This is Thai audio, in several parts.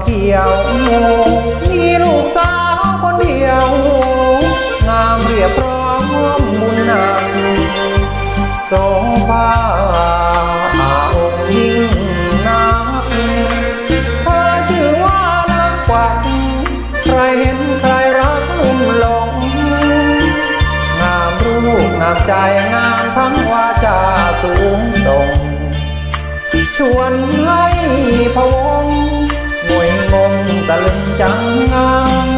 เขียวมีลูกสาวคนเดียว งามเรียบร้อมบุญนำทรงพาอาองค์ยิ่งนักเธอชื่อว่านางกวักใครเห็นใครรักลุ่มหลง งามรูปงามใจงามทั้งวาจาสูงส่งชวนให้พว ตะลึงจังงาม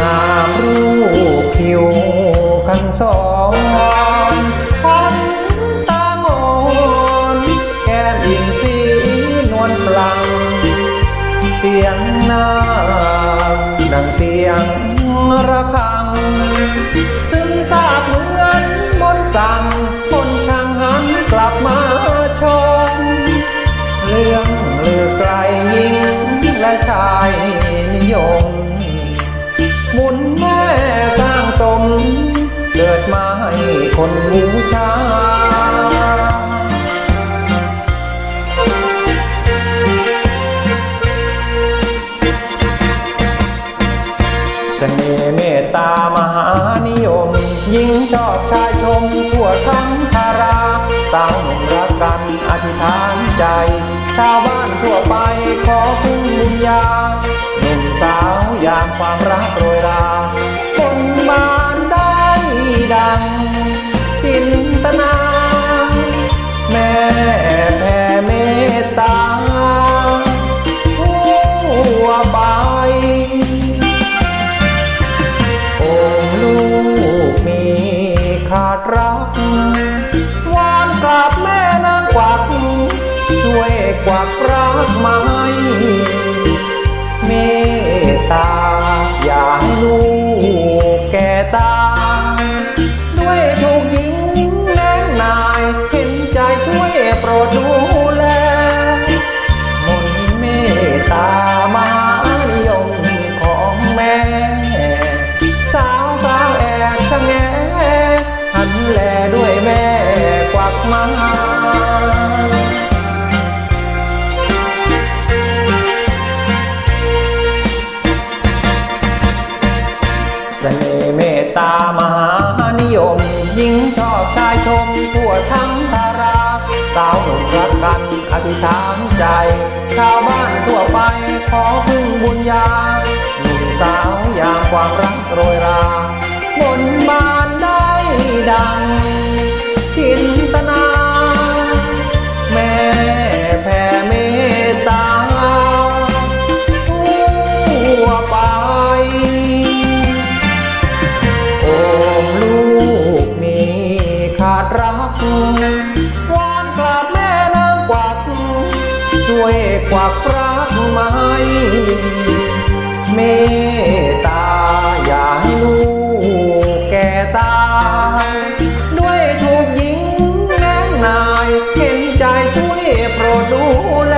งามรูปผิวคันสอนคนตางอนแก้มอิงสีนวลพลัง เสียงนาดังเสียงระฆัง นิยม มุนแม่สร้างสม เกิดมาให้คนบูชาเสน่ห์เมตตามหานิยม ยิ่งชอบชายชมทั่วทั้งทารา สาวหนุ่มรักกันอธิษฐานใจ ชาวบ้านทั่วไปขอพึ่งบุญญาหนุ่มสาวอยากความรักโรยราคนบานได้ดังจินตนา แม่แผ่เมตตาทั่วไปอ้ลูกมีขาดรัก กวักรักมาให้เมตตาอย่าให้ลูกแก่ตา ด้วยถูกยิงแรงนายเห็นใจช่วยโปรดดูแลมนเมตตามานิยมของแม่ สาวสาวแอบชะแงหันแลด้วยแม่กวักมา เมตตามหานิยม ยิ่งชอบชายชมทั่วทั้งทาราสาวหนุ่มรักกันอธิษฐานใจ ชาวบ้านทั่วไปขอพึ่งบุญญาหนุ่มสาวอย่างความรักโรยราบนบานได้ดัง ช่วยกวากรักไม้เมตตาอย่าให้ลูกแก่ตา ด้วยถูกหญิงแรงนาย เห็นใจช่วยโปรดดูแล